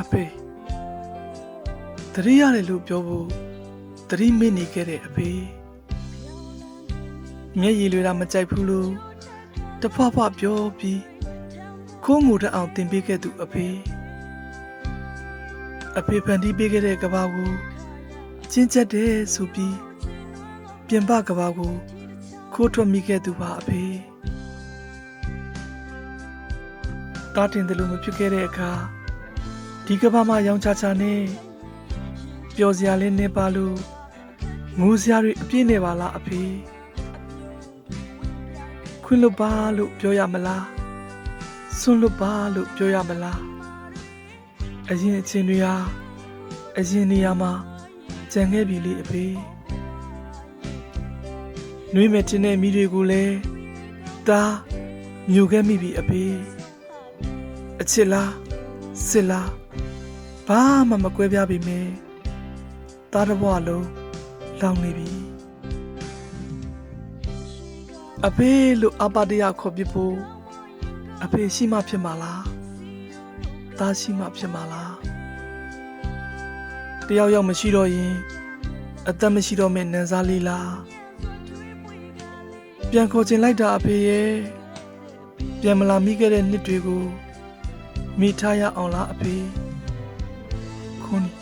အဖေတတိရတယ်လို့ပြောဖို့တတိမေ့နေခဲ့တဲ့အဖေမျက်ရည်လွေတာမကြိုက်ဘူးလို့တဖွားဖွားပြောပြီးခိုးငိုတတ်အောင်တင်ပေးခဲ့သူအဖေအဖေဖန်တီးပေးခဲ့တဲ့ကဘာကိုကျင်းချက်တယ်ဆိုပြီးပြင်ပကဘာကိုခိုးထွက်မိခဲ့သူပါအဖေတားတင်တယ်လို့မဖြစ်ခဲ့တဲ့အခါ ဒီကဘာမှာရောင်ချချာနဲ့ပျော်စရာလေးနေပါလို့ငိုစရာတွေအပြည့်နေပါလားအဖေခွင့်လွတ်ပါလို့ပြောရမလားဆွန့်လွတ်ပါလို့ပြောရမလားအရင်အချိန်တွေဟာအရင်နေရာမှာကြံခဲ့ပြီလေအဖေနှွေးမဲ့တင်တဲ့မိတွေကိုလည်းဒါမြူခဲ့မိပြီအဖေအချစ်လားစစ်လား ဘာမှမကွဲပြားပြီမေသားတစ်ဘဝလုံးလောင်နေပြီအဖေလို့အပါတရခေါ်ပြဖို့အဖေရှိမှဖြစ်မှာလားသားရှိမှဖြစ်မှာလားတယောက်ယောက်မရှိတော့ရင်အသက်မရှိတော့မယ့်နန်းစားလေးလားပြန်ခေါ်ချင်လိုက်တာအဖေရဲ့ပြန်မလာမိခဲ့တဲ့နှစ်တွေကိုမိထားရအောင်လားအဖေ 你。